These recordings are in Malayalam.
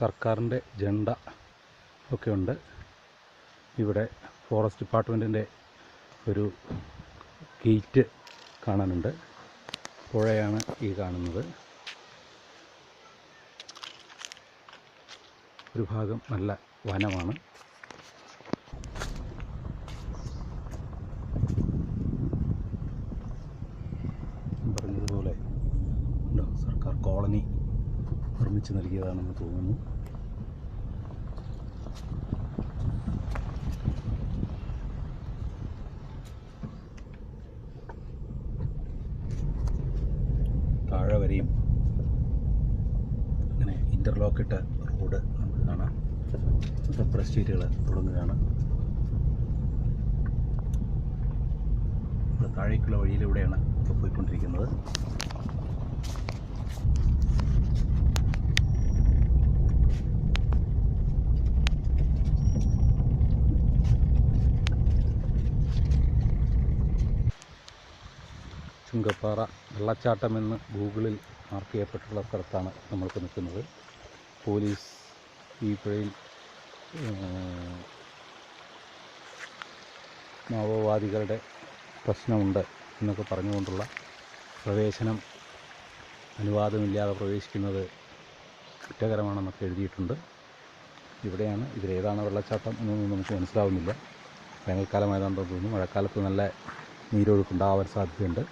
സർക്കാരിന്റെ ജണ്ട ഒക്കെ ഉണ്ട്. ഇവിടെ ഫോറസ്റ്റ് ഡിപ്പാർട്ട്മെന്റിന്റെ ഒരു ഗേറ്റ് കാണാനുണ്ട്. പുഴയാണ് ഈ കാണുന്നത്. ഒരു ഭാഗം നല്ല വനമാണ്. പറഞ്ഞതുപോലെ ഉണ്ടോ? സർക്കാർ കോളനി നിർമ്മിച്ച് നൽകിയതാണെന്ന് തോന്നുന്നു. താഴെ വരെയും അങ്ങനെ ഇന്റർലോക്ക് ഇട്ട റോഡ് നമുക്ക് കാണാം സെപ്പറേറ്റ് സ്റ്റീറ്റുകൾ തുടങ്ങുകയാണ്. താഴേക്കുള്ള വഴിയിലൂടെയാണ് ഇപ്പോൾ പോയിക്കൊണ്ടിരിക്കുന്നത്. ചുങ്കപ്പാറ വെള്ളച്ചാട്ടം എന്ന് ഗൂഗിളിൽ മാർക്ക് ചെയ്യപ്പെട്ടുള്ള സ്ഥലത്താണ് നമ്മൾക്ക് നിൽക്കുന്നത്. പോലീസ് ഈ പുഴയിൽ മാവോവാദികളുടെ പ്രശ്നമുണ്ട് എന്നൊക്കെ പറഞ്ഞുകൊണ്ടുള്ള പ്രവേശനം അനുവാദമില്ലാതെ പ്രവേശിക്കുന്നത് കുറ്റകരമാണെന്നൊക്കെ എഴുതിയിട്ടുണ്ട്. ഇവിടെയാണ് ഇതിലേതാണ് വെള്ളച്ചാട്ടം എന്നൊന്നും നമുക്ക് മനസ്സിലാവുന്നില്ല. വേനൽക്കാലമായതാണെന്ന് തോന്നുന്നു. മഴക്കാലത്ത് നല്ല നീരൊഴുക്കുണ്ടാവാൻ സാധ്യതയുണ്ട്.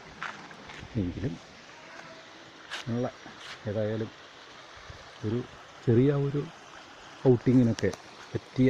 എങ്കിലും നല്ല ഏതായാലും ഒരു ചെറിയ ഒരു ഔട്ടിങ്ങിനൊക്കെ പറ്റിയ